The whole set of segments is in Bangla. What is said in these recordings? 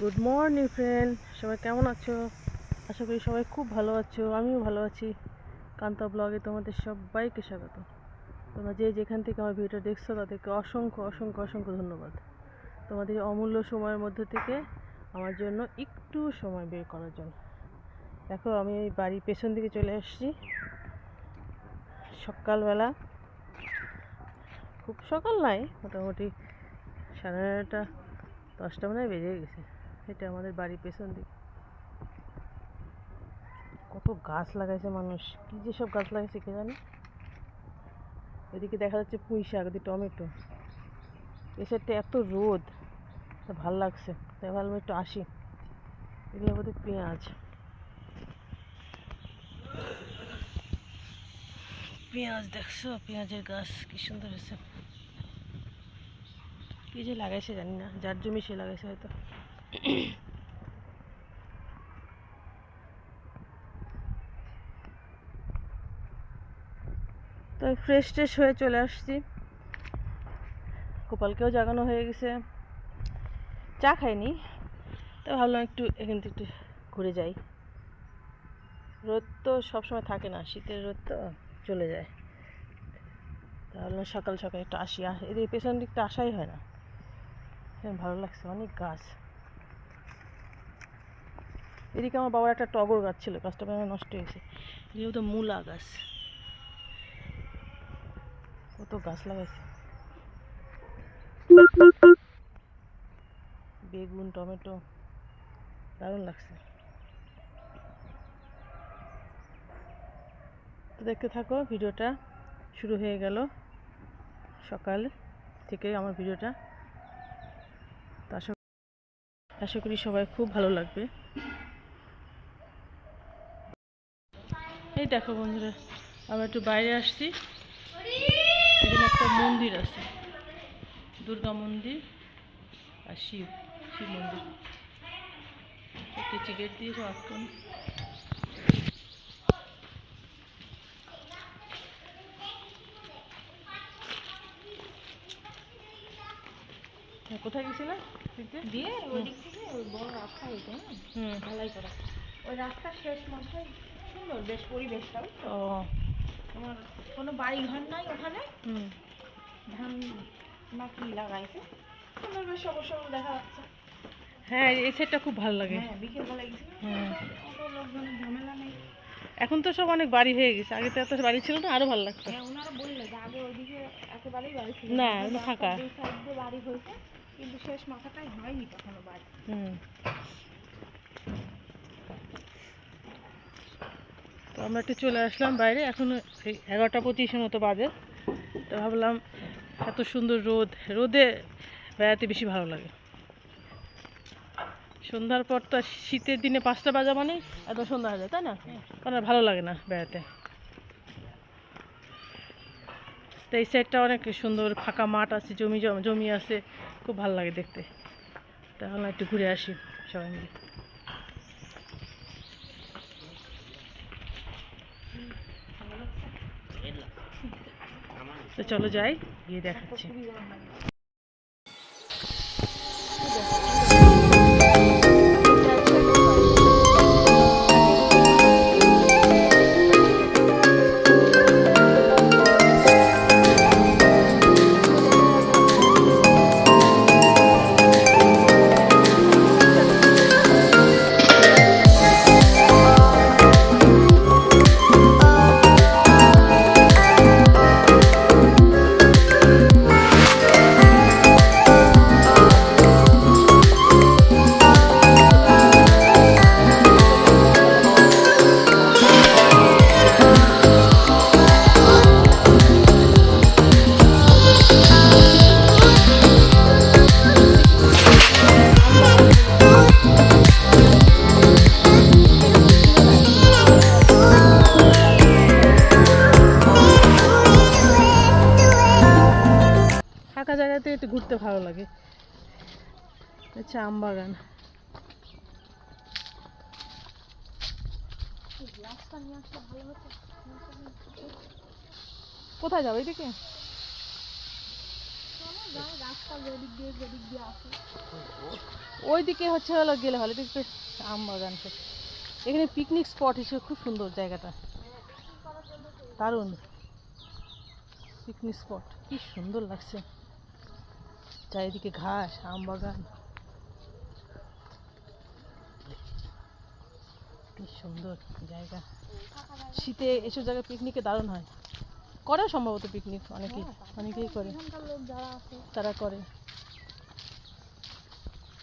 গুড মর্নিং ফ্রেন্ড সবাই কেমন আছো? আশা করি সবাই খুব ভালো আছো, আমিও ভালো আছি। কান্তা ব্লগে তোমাদের সবাইকে স্বাগত। তোমরা যে যেখান থেকে আমার ভিডিওটা দেখছ, তাদেরকে অসংখ্য অসংখ্য অসংখ্য ধন্যবাদ। তোমাদের অমূল্য সময়ের মধ্যে থেকে আমার জন্য একটু সময় বের করার জন্য। দেখো, আমি এই বাড়ির পেছন দিকে চলে আসছি। সকালবেলা, খুব সকাল নাই, মোটামুটি সাড়ে নয়টা, দশটা মনে বেজে গেছে। এটা আমাদের বাড়ির পেছন দিক। কত গাছ লাগাইছে মানুষ। কি যে সব গাছ লাগাইছে কে জানি? এদিকে দেখা যাচ্ছে পুঁই শাক, এদিকে টমেটো। এ এত রোদ ভালো লাগছে। তাই ভাবলাম একটু আসি। এগুলো বোধহয় পেঁয়াজ। পেঁয়াজ দেখছ? পেঁয়াজের গাছ, কি সুন্দর হয়েছে। কি যে লাগাইছে জানি না, যার জমি সে লাগাইছে হয়তো। তো ফ্রেশ ট্রেশ হয়ে চলে আসছি। গোপালকেও জাগানো হয়ে গেছে। চা খাইনি, তো ভাবলাম একটু এখান থেকে একটু ঘুরে যাই। রোদ তো সবসময় থাকে না, শীতের রোদ তো চলে যায়। তাহলে সকাল সকাল একটু আসি এদিকে পেছন দিকটা আসাই হয় না। ভালো লাগছে, অনেক গাছ। এদিকে আমার বাবার একটা টগর গাছ ছিল গাছটা হয় নষ্ট হয়েছে। এদিকে তো মূলা গাছ, কত গাছ লাগাইছে। বেগুন, টমেটো, দারুণ লাগছে। তো দেখতে থাকো, ভিডিওটা শুরু হয়ে গেল। সকাল থেকে আমার ভিডিওটা। আশা করি সবাই খুব ভালো লাগবে। এই দেখো বন্ধুরা আমরা একটু বাইরে আসছি। এখানে একটা মন্দির আছে দুর্গা মন্দির আর শিব শিব মন্দির। একটি চিকেট দিয়েছে আটকন কোথায় গেছিলে? দিয়ে ওই দিক থেকে ওই বড় রাস্তা হইতে না? হুম। ঢালাই করা ওই রাস্তা শেষ মাথায় সুন্দর বেশ পরিবেশটা? ও। তোমার কোনো বাড়ি ঘর নাই ওখানে? ধান না কি লাগাইছে। সুন্দর বেশ সবুজ সবুজ দেখা যাচ্ছে। হ্যাঁ এই সাইডটা খুব ভালো লাগে। হ্যাঁ বিকেল বেলা গেছি। হুম। লোকজনের ঝামেলা নেই। এখন তো সব অনেক বাড়ি হয়ে গেছে। আগে তো এত বাড়ি ছিল না আরও ভালো লাগতো। হ্যাঁ ওনারা বলল যে আগে ওইদিকে একেবারেই বাড়ি ছিল না, ওগুলো ফাঁকা। দুই সাইড বাড়ি হয়েছে। কিন্তু শেষ মাথাটাই হয়নি কখনো বাড়ি। হুম। তো আমরা একটু চলে আসলাম বাইরে। এখন এই এগারোটা পঁচিশের মতো বাজে। তো ভাবলাম এত সুন্দর রোদ, রোদে বেড়াতে বেশি ভালো লাগে। সন্ধ্যার পর তো শীতের দিনে পাঁচটা বাজা মানে এত সন্ধ্যা হয়ে যায়, তাই না? আর ভালো লাগে না বেড়াতে। তো এই সাইডটা অনেক সুন্দর, ফাঁকা মাঠ আছে, জম- জমি আছে, খুব ভালো লাগে দেখতে। তাহলে একটু ঘুরে আসি সবাই মিলে। তো চলো যাই গিয়ে দেখাচ্ছি। লাগে। আচ্ছা আম বাগান। কোথায় যাবে এদিকে? ওইদিকে হচ্ছে হলো গেলে হলে দেখতে আম বাগান এখানে পিকনিক স্পট হিসেবে খুব সুন্দর জায়গাটা। দারুণ। পিকনিক স্পট কি সুন্দর লাগছে। চারিদিকে ঘাস আম বাগান। কি সুন্দর জায়গা। শীতে এসব জায়গায় পিকনিকে দারুণ হয়। করে সম্ভবত পিকনিক অনেকেই অনেকেই করে। তারা করে।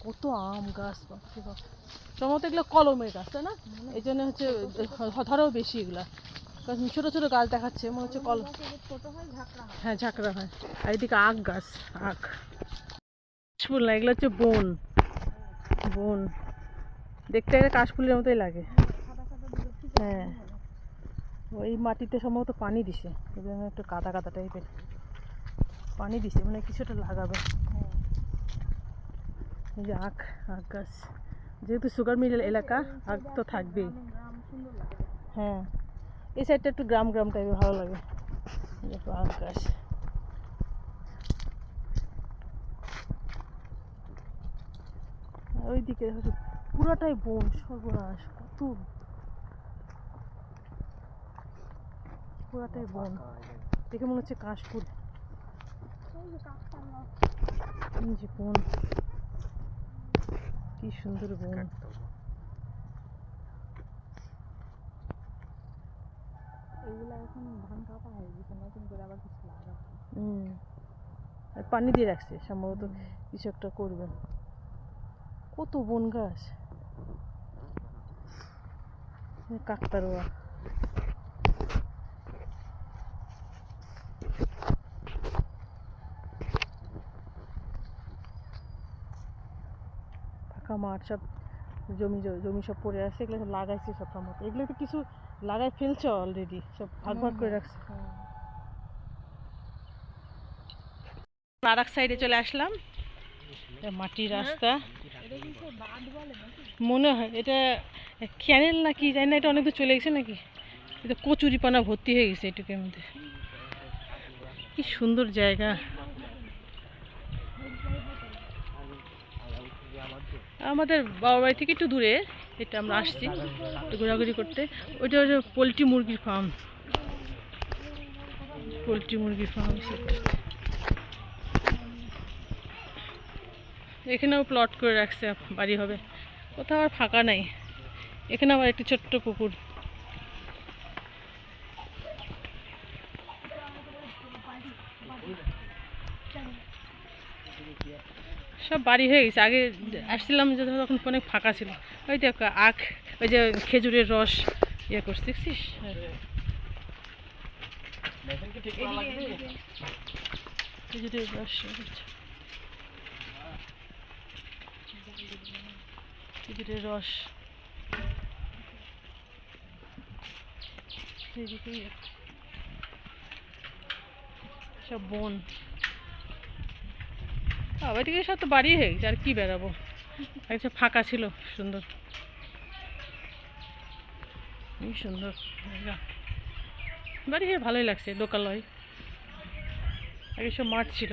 কত আম গাছ বাপরে বাপ। সম্ভবত এগুলো কলমের গাছ তাই না? এই জন্য হচ্ছে ধরেও বেশি এগুলা। কারণ ছোট ছোট গাছ দেখাচ্ছে মনে হচ্ছে কল হ্যাঁ ঝাঁকড়া হয়। আর এদিকে আখ গাছ আখ। কাশফুল না, এগুলো হচ্ছে বন। বন। দেখতে একটা কাশফুলের মতোই লাগে। হ্যাঁ। ওই মাটিতে সম্ভবত পানি দিছে। এই জন্য একটু কাদা কাদা টাইপের। পানি দিছে মানে কিছুটা লাগাবে। এই যে আখ আখ গাছ। যেহেতু সুগার মিল এলাকা, আখ তো থাকবেই। হ্যাঁ। এই সাইডটা একটু গ্রাম গ্রাম টাইপের ভালো লাগে। আখ গাছ। ওইদিকে দেখো পুরাটাই বন সর্বনাশ কত পুরাটাই বন। দেখে মনে হচ্ছে কাশফুল। বন। কি সুন্দর বন। হয়ে পানি দিয়ে রাখছে সম্ভবত কিছু একটা করবে। কত বন গাছ? কাকতারুয়া ফাঁকা মাঠ, সব জমি জমি সব পড়ে আছে, এগুলো সব লাগাইছে সব সম্ভবত এগুলো তো কিছু লাগাই ফেলছে অলরেডি সব ভাগ ভাগ করে রাখছে। আর এক সাইডে চলে আসলাম। এটা মাটির রাস্তা। মনে হয় এটা ক্যানেল না কি জানি না এটা অনেক দূর চলে গেছে নাকি? এটা কচুরিপানা ভর্তি হয়ে গেছে এটুকুর মধ্যে। কি সুন্দর জায়গা। আমাদের বাবা বাড়ি থেকে একটু দূরে এটা আমরা আসছি একটু ঘোরাঘুরি করতে। ওইটা হচ্ছে পোলট্রি মুরগির ফার্ম পোলট্রি মুরগির ফার্ম এখানেও প্লট করে রাখছে বাড়ি হবে। কোথাও আর ফাঁকা নাই। এখানে আবার একটি ছোট্ট পুকুর। সব বাড়ি হয়ে গেছে। আগে আসছিলাম যে তখন অনেক ফাঁকা ছিল। ওই দেখ আখ ওই যে খেজুরের রস ইয়ে করছে দেখছিস। খেজুরের রস ইয়ে করছে। খেজুরের রস। সব বন। বাবা সব তো বাড়ি হয়ে গেছে, আর কি বেড়াবো? একটা ফাঁকা ছিল, সুন্দর। সুন্দর। বাড়ি হয়ে ভালোই লাগছে লোকালয় আগে সব মাঠ ছিল।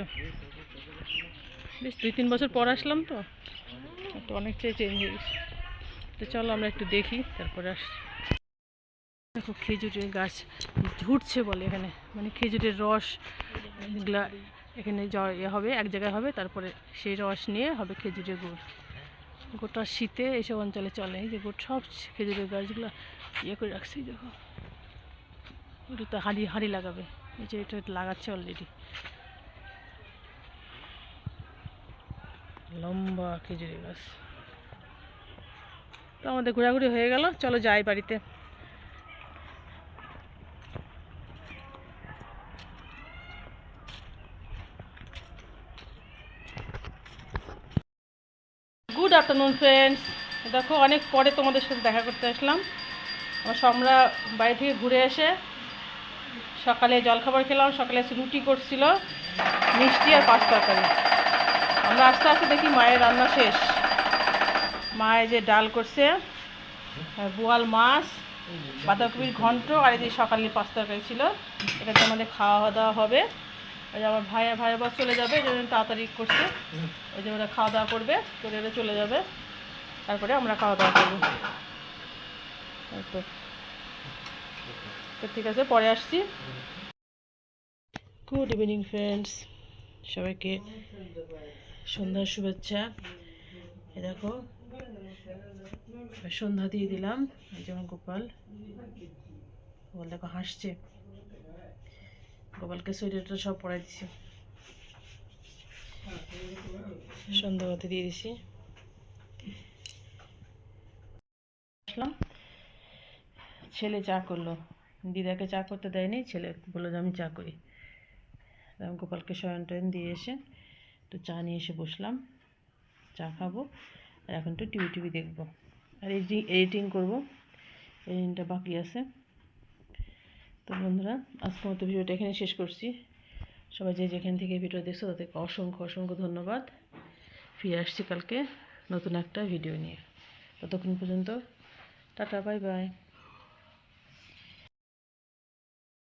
বেশ দুই তিন বছর পর আসলাম তো। একটু অনেকটাই চেঞ্জ হয়ে গেছে। তো চলো আমরা একটু দেখি, তারপরে আসছি। দেখো খেজুরের গাছ ঝুটছে বলে এখানে মানে খেজুরের রস এগুলা এখানে ইয়ে হবে, এক জায়গায় হবে, তারপরে সেই রস নিয়ে হবে খেজুরের গুড়। গোটা শীতে এইসব অঞ্চলে চলে, এই যে গোট, সব খেজুরের গাছগুলো ইয়ে করে রাখছে দেখো। ওটা তো হাঁড়ি হাঁড়ি লাগাবে, এই যে এটা লাগাচ্ছে অলরেডি লম্বা খেজুরের গাছ। তো আমাদের ঘোরাঘুরি হয়ে গেল, চলো যাই বাড়িতে। গুড আফটারনুন ফ্রেন্ডস দেখো, অনেক পরে তোমাদের সাথে দেখা করতে আসলাম। আমার বাড়ি থেকে ঘুরে এসে সকালে জলখাবার খেলাম, সকালে রুটি করছিল, মিষ্টি আর পাঁচ তরকারি। আমরা আস্তে আস্তে দেখি মায়ের রান্না শেষ। মায়ের যে ডাল করছে বোয়াল মাছ, বাঁধাকপির ঘন্ট, আর এই যে সকালে পাঁচ তরকারি ছিল, এটাতে আমাদের খাওয়া দাওয়া হবে। ওই যে আমার ভাই ভাই আবার চলে যাবে জন্য তাড়াতাড়ি করছে। ওই যে ওরা খাওয়া দাওয়া করবে, করে ওরা চলে যাবে। তারপরে আমরা খাওয়া দাওয়া করব তো। ঠিক আছে, পরে আসছি। গুড ইভিনিং ফ্রেন্ডস সবাইকে সন্ধ্যার শুভেচ্ছা। এ দেখো, সন্ধ্যা দিয়ে দিলাম যেমন গোপাল। গোপাল দেখো হাসছে। গোপালকে সোয়েটারটা সব পরাই দিছি। সন্ধ্যাবাতি দিয়ে দিছি। আসলাম। ছেলে চা করল। দিদাকে চা করতে দেয়নি, ছেলে বলল যে আমি চা করি। গোপালকে শয়ন টয়ন দিয়ে এসে একটু চা নিয়ে এসে বসলাম। চা খাব। আর এখন একটু টিভি টিভি দেখব। আর এডিটিং এডিটিং করব। এডিটিংটা বাকি আছে। তো বন্ধুরা, আজকের মতো ভিডিওটা এখানে শেষ করছি। সবাই যে যেখান থেকে ভিডিও দেখছ, তাদেরকে অসংখ্য অসংখ্য ধন্যবাদ। ফিরে আসছি কালকে নতুন একটা ভিডিও নিয়ে। ততক্ষণ পর্যন্ত, টাটা, বাই বাই।